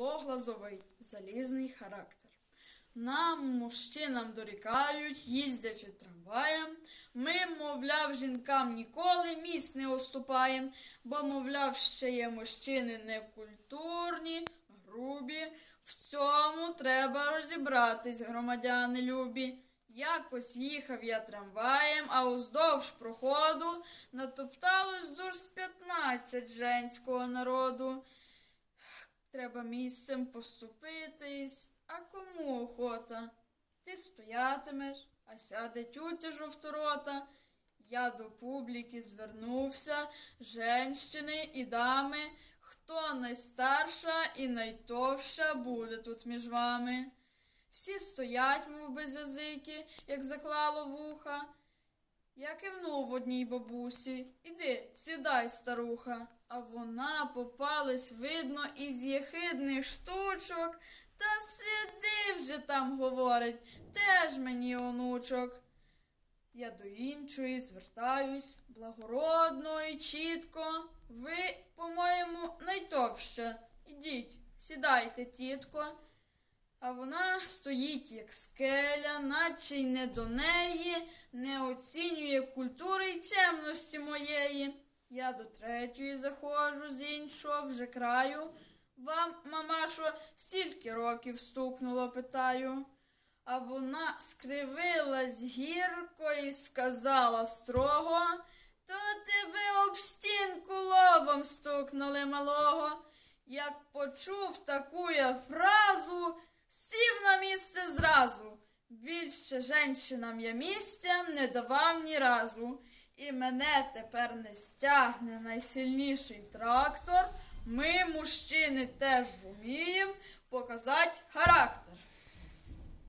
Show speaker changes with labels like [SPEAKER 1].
[SPEAKER 1] Село Глазовий, залізний характер. Нам, мужчинам, дорікають, їздячи трамваєм. Ми, мовляв, жінкам ніколи місць не уступаєм, бо, мовляв, ще є мужчини некультурні, грубі. В цьому треба розібратись, громадяни любі. Якось їхав я трамваєм, а уздовж проходу натопталось душ з п'ятнадцять женського народу. Треба місцем поступитись, а кому охота? Ти стоятимеш, а сяде тютя жовторота. Я до публіки звернувся, женщини і дами, хто найстарша і найтовша буде тут між вами. Всі стоять, мов без язики, як заклало вуха. Я кивнув одній бабусі. Іди, сідай, старуха. А вона попалась, видно, із єхидних штучок. Та сиди вже там, говорить, теж мені онучок. Я до іншої звертаюсь благородно і чітко. Ви, по-моєму, найтовща. Ідіть, сідайте, тітко. А вона стоїть, як скеля, наче й не до неї, не оцінює культури й чемності моєї. Я до третьої заходжу з іншого вже краю. Вам, мамашо, стільки років стукнуло, питаю. А вона скривилась гірко і сказала строго, то тебе об стінку лобом стукнули малого. Як почув таку фразу, сів на місце зразу. Більше женщинам я місця не давав ні разу. І мене тепер не стягне найсильніший трактор. Ми, мужчини, теж вмієм показати характер.